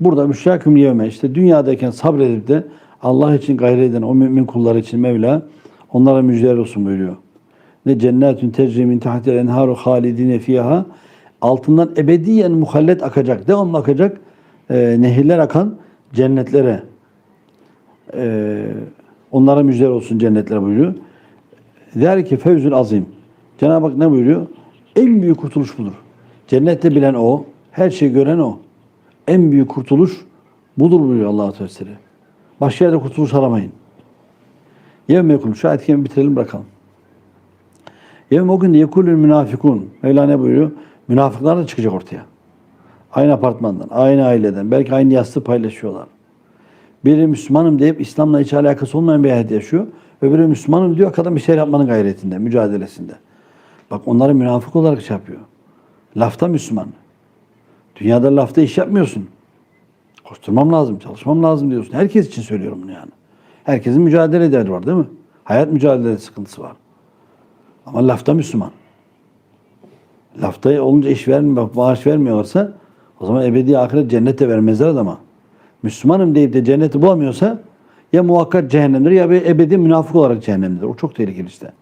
Burada müşraküm yevme işte dünyadayken sabredip de Allah için gayret eden o mümin kullar için Mevla onlara müjdeler olsun buyuruyor. Ne cennetün tecri tahtil enharu halidine fiha altından ebediyen muhallet akacak. Devamlı akacak e, nehirler akan cennetlere e, onlara müjdeler olsun cennetlere buyuruyor. Der ki fevzül azim. Cenab-ı Hak ne buyuruyor? En büyük kurtuluş budur. Cennette bilen o, her şeyi gören o. En büyük kurtuluş budur buyuruyor Allah-u Teala. Başka yerde kurtuluş aramayın. Yevme yekul. Şu ayet bitirelim bırakalım. Yevme o gün yekulül münafikun. Mevla ne buyuruyor? Münafıklar da çıkacak ortaya. Aynı apartmandan, aynı aileden, belki aynı yastığı paylaşıyorlar. Biri Müslümanım deyip İslam'la hiç alakası olmayan bir hayat yaşıyor. Öbürü Müslümanım diyor kadın bir şey yapmanın gayretinde, mücadelesinde. Bak onları münafık olarak şey yapıyor. Lafta Müslüman. Dünyada lafta iş yapmıyorsun. Koşturmam lazım, çalışmam lazım diyorsun. Herkes için söylüyorum bunu yani. Herkesin mücadele derdi var değil mi? Hayat mücadele sıkıntısı var. Ama lafta Müslüman. Lafta olunca iş vermiyor, maaş vermiyorlarsa o zaman ebedi ahiret cennete vermezler adama. Müslümanım deyip de cenneti bulamıyorsa ya muhakkak cehennemdir ya bir ebedi münafık olarak cehennemdir. O çok tehlikeli işte.